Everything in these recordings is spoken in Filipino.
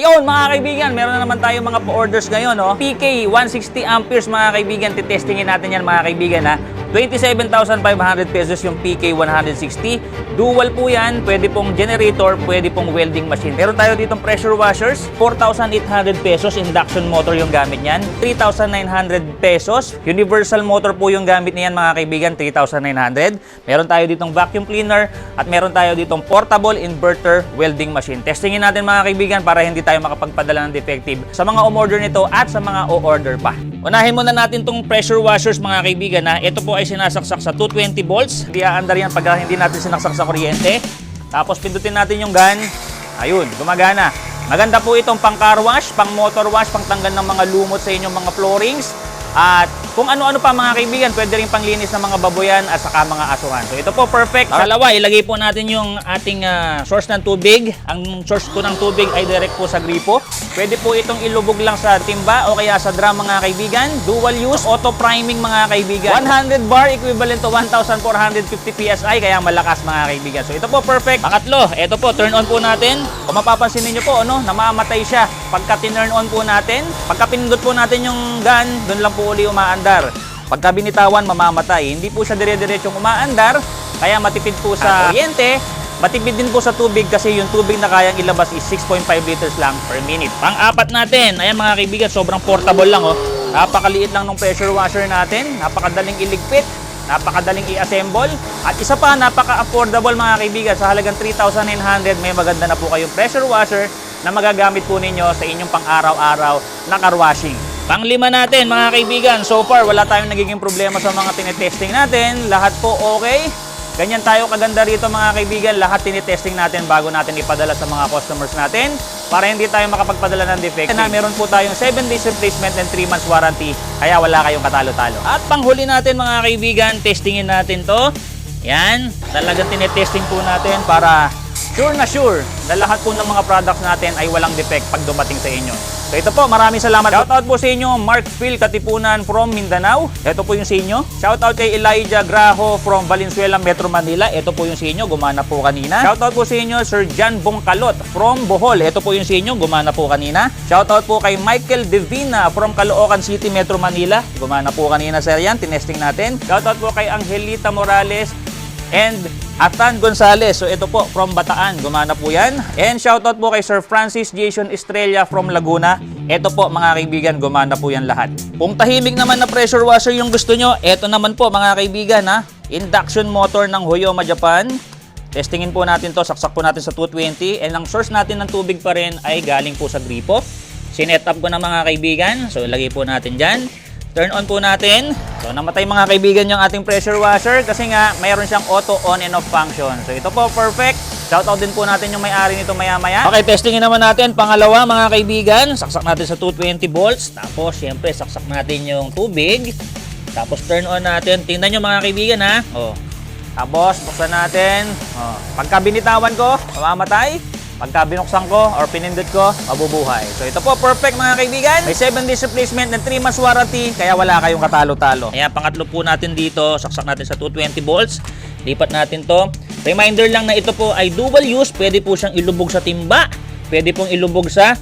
Yun mga kaibigan, meron na naman tayo mga pa-orders ngayon. No? PK 160 amperes mga kaibigan, titestingin natin yan mga kaibigan ha. 27,500 pesos yung PK 160. Dual po yan, pwede pong generator, pwede pong welding machine. Meron tayo ditong pressure washers, 4,800 pesos, induction motor yung gamit niyan. 3,900 pesos, universal motor po yung gamit niyan mga kaibigan, 3,900. Meron tayo ditong vacuum cleaner at meron tayo ditong portable inverter welding machine. Testingin natin mga kaibigan para hindi tayo makapagpadala ng defective sa mga umorder nito at sa mga o-order pa. Unahin muna natin tong pressure washers mga kaibigan na ito po ay sinasaksak sa 220 volts. Hindi aandar yan pag hindi natin sinaksak sa kuryente. Tapos pindutin natin yung gun. Ayun, gumagana. Maganda po itong pang car wash, pang motor wash, pang tanggal ng mga lumot sa inyong mga floorings. At kung ano-ano pa mga kaibigan, pwede rin panglinis ng mga baboyan at saka mga asuhan. So ito po perfect. Dalawa, ilagay po natin yung ating ah, source ng tubig. Ang source ko ng tubig ay direct po sa gripo. Pwede po itong ilubog lang sa timba o kaya sa drum mga kaibigan. Dual use, auto priming mga kaibigan. 100 bar equivalent to 1,450 PSI kaya malakas mga kaibigan. So ito po perfect. Pangatlo, ito po, turn on po natin. Kung mapapansin niyo po, ano, namamatay siya. Pagka tinurn on po natin, pagka pinindot po natin yung gun, doon lang po uli umaandar. Pagka binitawan, mamamatay. Hindi po siya dire-diretsyong umaandar, kaya matipid po sa kuryente. Matipid din po sa tubig kasi yung tubig na kayang ilabas is 6.5 liters lang per minute. Pang-apat natin, ayan mga kaibigan, sobrang portable lang oh. Napakaliit lang ng pressure washer natin, napakadaling iligpit, napakadaling i-assemble. At isa pa, napaka-affordable mga kaibigan. Sa halagang 3,900, may maganda na po kayong pressure washer na magagamit po ninyo sa inyong pang-araw-araw na car washing. Panglima natin mga kaibigan, so far wala tayong nagiging problema sa mga tinetesting natin. Lahat po okay. Ganyan tayo kaganda rito mga kaibigan, lahat tinitesting natin bago natin ipadala sa mga customers natin para hindi tayo makapagpadala ng defect. Na meron po tayong 7 days replacement and 3 months warranty, kaya wala kayong katalo-talo. At panghuli natin mga kaibigan, testingin natin to. Yan, talagang tinetesting po natin para sure na sure na lahat po ng mga products natin ay walang defect pag dumating sa inyo. So ito po, maraming salamat. Shoutout po sa inyo, Mark Phil Katipunan from Mindanao. Ito po yung sa inyo. Shoutout kay Elijah Graho from Valenzuela, Metro Manila. Ito po yung sa inyo, gumana po kanina. Shoutout po sa inyo, Sir John Bongkalot from Bohol. Ito po yung sa inyo, gumana po kanina. Shoutout po kay Michael Divina from Caloocan City, Metro Manila. Gumana po kanina, sir yan. Tinesting natin. Shoutout po kay Angelita Morales and Atan Gonzales. So ito po from Bataan, gumana po yan. And shoutout po kay Sir Francis Jason Estrella from Laguna. Ito po mga kaibigan, gumana po yan lahat. Kung tahimik naman na pressure washer yung gusto nyo, ito naman po mga kaibigan ha. Induction motor ng Hoyoma Japan. Testingin po natin to, saksak po natin sa 220 and ang source natin ng tubig pa rin ay galing po sa gripo. Sinet up ko na mga kaibigan, so ilagay po natin dyan. Turn on po natin. So namatay mga kaibigan yung ating pressure washer kasi nga mayroon siyang auto on and off function. So ito po perfect. Shoutout din po natin yung may-ari nito maya-maya. Okay, testingin naman natin. Pangalawa mga kaibigan, saksak natin sa 220 volts. Tapos syempre saksak natin yung tubig. Tapos turn on natin. Tingnan nyo mga kaibigan ha. Oh. Tapos buksan natin. Oh. Pagka binitawan ko, mamamatay. Pagka binuksan ko or pinindot ko, mabubuhay. So ito po, perfect mga kaibigan. May 7 days replacement and 3 months warranty, kaya wala kayong katalo-talo. Kaya pangatlo po natin dito, saksak natin sa 220 volts. Lipat natin to. Reminder lang na ito po ay dual use. Pwede po siyang ilubog sa timba. Pwede pong ilubog sa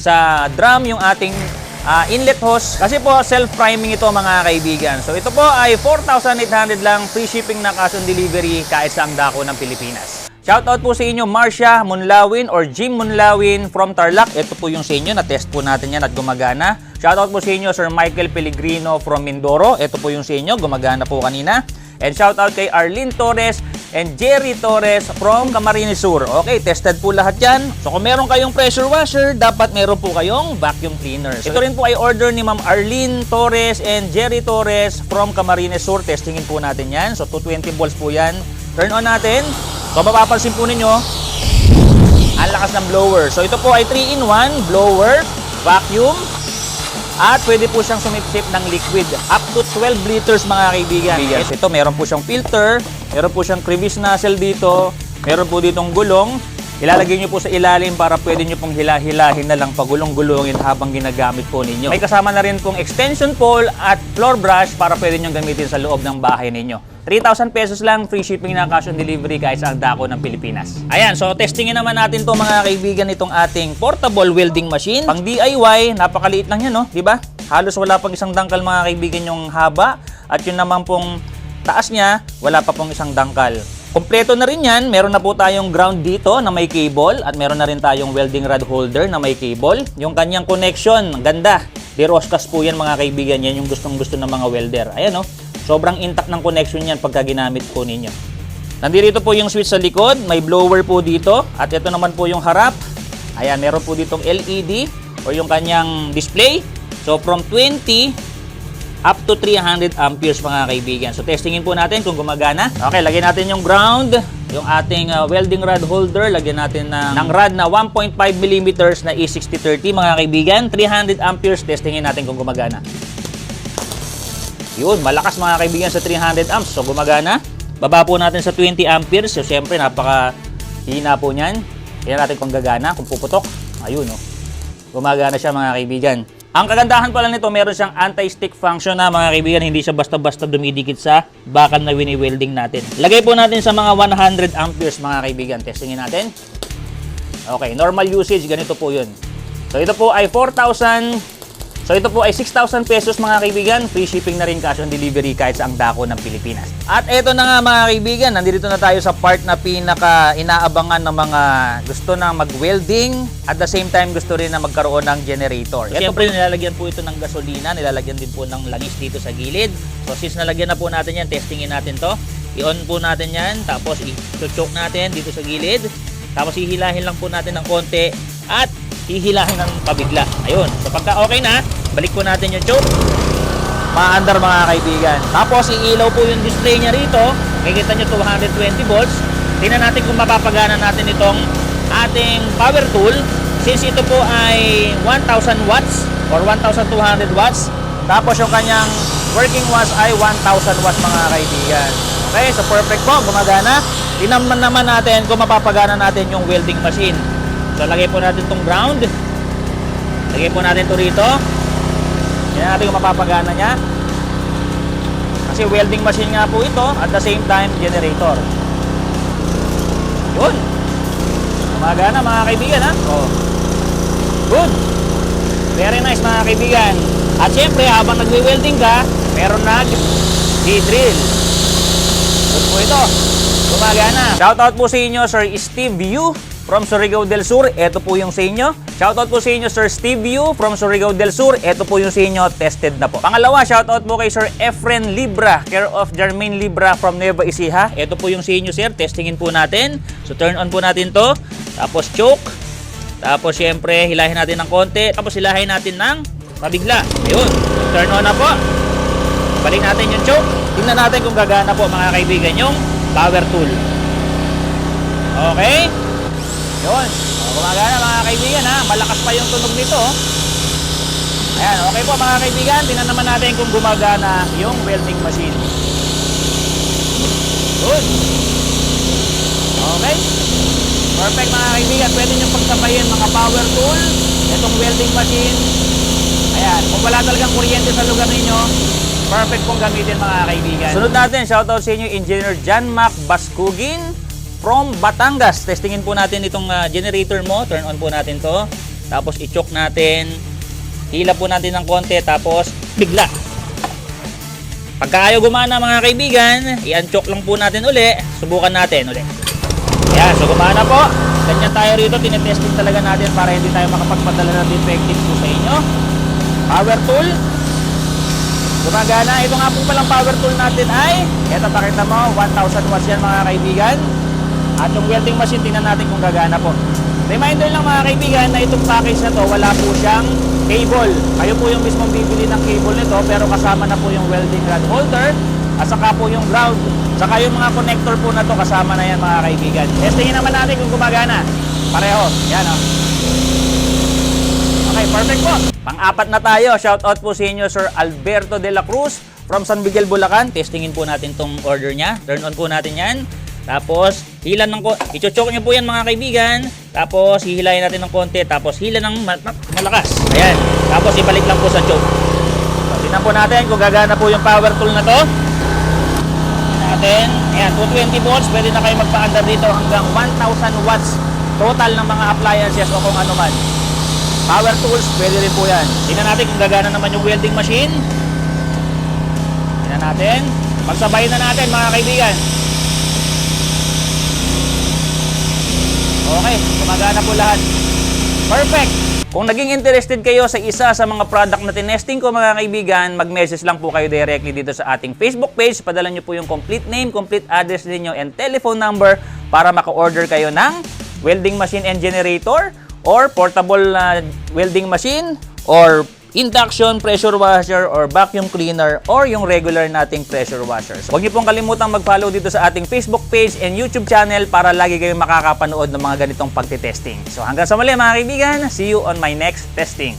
sa drum yung ating ah, inlet hose. Kasi po, self-priming ito mga kaibigan. So ito po ay 4,800 lang free shipping na cash on delivery kahit sa ang dako ng Pilipinas. Shoutout po sa inyo Marcia Munlawin or Jim Munlawin from Tarlac. Ito po yung sa inyo, na-test po natin yan at gumagana. Shoutout po sa inyo Sir Michael Pellegrino from Mindoro. Ito po yung sa inyo, gumagana po kanina. And shoutout kay Arlene Torres and Jerry Torres from Camarines Sur. Okay, tested po lahat yan. So kung meron kayong pressure washer, dapat meron po kayong vacuum cleaner. So, ito rin po ay order ni Ma'am Arlene Torres and Jerry Torres from Camarines Sur. Testingin po natin yan. So 220 volts po yan. Turn on natin. So mapapansin po ninyo, ang lakas ng blower. So ito po ay 3-in-1 blower, vacuum, at pwede po siyang sumipsip ng liquid up to 12 liters mga kaibigan. Yes. Ito meron po siyang filter, meron po siyang crevice nozzle dito, meron po ditong gulong. Ilalagay nyo po sa ilalim para pwede nyo pong hila-hilahin na lang pagulong-gulongin habang ginagamit po ninyo. May kasama na rin pong extension pole at floor brush para pwede nyo gamitin sa loob ng bahay ninyo. 3,000 pesos lang, free shipping na cash on delivery kahit sa dako ng Pilipinas. Ayan, so testingin naman natin to mga kaibigan itong ating portable welding machine. Pang DIY, napakaliit lang yan, no? Ba? Halos wala pang isang dangkal mga kaibigan yung haba at yun naman pong taas niya, wala pa pong isang dangkal. Kompleto na rin yan. Meron na po tayong ground dito na may cable at meron na rin tayong welding rod holder na may cable. Yung kanyang connection, ganda. Diroscas po yan mga kaibigan. Yan yung gustong gusto ng mga welder. Ayan oh, sobrang intact ng connection yan pagka ginamit po ninyo. Nandito po yung switch sa likod, may blower po dito at ito naman po yung harap. Ayan, meron po ditong LED o yung kanyang display. So from 20 up to 300 amperes mga kaibigan. So testingin po natin kung gumagana. Okay, lagyan natin yung ground, yung ating uh, welding rod holder, lagyan natin ng, ng rod na 1.5 mm na E6030 mga kaibigan. 300 amperes, testingin natin kung gumagana. Yun, malakas mga kaibigan sa 300 amps. So gumagana. Baba po natin sa 20 amperes. So syempre napaka hina po niyan. Tingnan natin kung gagana, kung puputok. Ayun oh. Gumagana siya mga kaibigan. Ang kagandahan pala nito, meron siyang anti-stick function na mga kaibigan, hindi siya basta-basta dumidikit sa bakal na wini-welding natin. Lagay po natin sa mga 100 amperes mga kaibigan. Testingin natin. Okay, normal usage, ganito po yun. So ito po ay 4,000 So ito po ay 6,000 pesos mga kaibigan. Free shipping na rin cash on delivery kahit sa ang dako ng Pilipinas. At ito na nga mga kaibigan, nandito na tayo sa part na pinaka inaabangan ng mga gusto na mag-welding at the same time gusto rin na magkaroon ng generator. Siyempre nilalagyan po ito ng gasolina, nilalagyan din po ng langis dito sa gilid. So since nalagyan na po natin yan, testingin natin to. I-on po natin yan, tapos i-choke natin dito sa gilid. Tapos hihilahin lang po natin ng konti at hihilahin ng pabigla. Ayun. So pagka okay na, balik po natin yung choke. Maandar mga kaibigan. Tapos iilaw po yung display niya rito. Makikita nyo 220 volts. Tingnan natin kung mapapagana natin itong ating power tool. Since ito po ay 1000 watts or 1200 watts. Tapos yung kanyang working watts ay 1000 watts mga kaibigan. Okay, so perfect po, gumagana. Tinaman naman natin kung mapapagana natin yung welding machine. So lagay po natin tong ground. Lagay po natin to rito. Yan natin kung mapapagana niya. Kasi welding machine nga po ito at the same time generator. Yun. Gumagana mga kaibigan ha. Oh. Good. Very nice mga kaibigan. At syempre habang nagwe-welding ka, meron nag drill Good po ito. Gumagana. Shoutout po sa inyo Sir Steve Yu from Surigao del Sur. Ito po yung sa inyo. Shoutout po sa inyo Sir Steve Yu from Surigao del Sur. Ito po yung sa inyo. Tested na po. Pangalawa, shoutout po kay Sir Efren Libra, care of Jermaine Libra from Nueva Ecija. Ito po yung sa inyo sir. Testingin po natin. So turn on po natin to. Tapos choke. Tapos syempre, hilahin natin ng konti. Tapos hilahin natin ng mabigla. Ayun. Turn on na po. Balik natin yung choke. Tingnan natin kung gagana po mga kaibigan yung power tool. Okay? Yun. O, gumagana mga kaibigan ha. Malakas pa yung tunog nito. oh. Ayan, okay po mga kaibigan. Tingnan naman natin kung gumagana yung welding machine. Good. Okay. Perfect mga kaibigan. Pwede nyo pagsabayin mga power tool. Itong welding machine. Ayan. Kung wala talagang kuryente sa lugar ninyo, perfect pong gamitin mga kaibigan. Sunod natin, shoutout sa inyo, Engineer John Mac Baskugin from Batangas. Testingin po natin itong ah, generator mo. Turn on po natin to. Tapos i-choke natin. Hila po natin ng konti. Tapos bigla. Pagka ayaw gumana mga kaibigan, i-unchoke lang po natin uli. Subukan natin uli. Yan, so gumana po. Ganyan tayo rito, tinetesting talaga natin para hindi tayo makapagpadala ng defective po sa inyo. Power tool. Gumagana. Ito nga po palang power tool natin ay, eto pakita mo, 1000 watts yan mga kaibigan. At yung welding machine, tingnan natin kung gagana po. Reminder lang mga kaibigan na itong package na to, wala po siyang cable. Kayo po yung mismong bibili ng cable nito, pero kasama na po yung welding rod holder, at saka po yung ground. Saka yung mga connector po na to, kasama na yan mga kaibigan. Testingin naman natin kung gumagana. Pareho. Yan o. Okay, perfect po. Pang-apat na tayo. Shout out po sa inyo Sir Alberto de la Cruz from San Miguel, Bulacan. Testingin po natin tong order niya. Turn on po natin yan. Tapos, hila ng. Ichochok niyo po yan mga kaibigan. Tapos, hihilayin natin ng konti. Tapos, hila ng ma- ma- malakas. Ayan. Tapos, ibalik lang po sa choke. So, tingnan po natin kung gagana po yung power tool na to. Tingnan natin. natin. Ayan, 220 volts. Pwede na kayo magpa-under dito hanggang 1,000 watts total ng mga appliances o kung ano man. Power tools, pwede rin po yan. Tingnan natin kung gagana naman yung welding machine. Tingnan natin. Pagsabayin na natin mga kaibigan. Okay, gumagana po lahat. Perfect! Kung naging interested kayo sa isa sa mga product na tinesting ko mga kaibigan, mag-message lang po kayo directly dito sa ating Facebook page. Padala nyo po yung complete name, complete address ninyo, and telephone number para maka-order kayo ng welding machine and generator or portable uh, welding machine or induction pressure washer or vacuum cleaner or yung regular nating pressure washers. Huwag niyo pong kalimutang mag-follow dito sa ating Facebook page and YouTube channel para lagi kayong makakapanood ng mga ganitong pagtitesting. So hanggang sa muli mga kaibigan, see you on my next testing.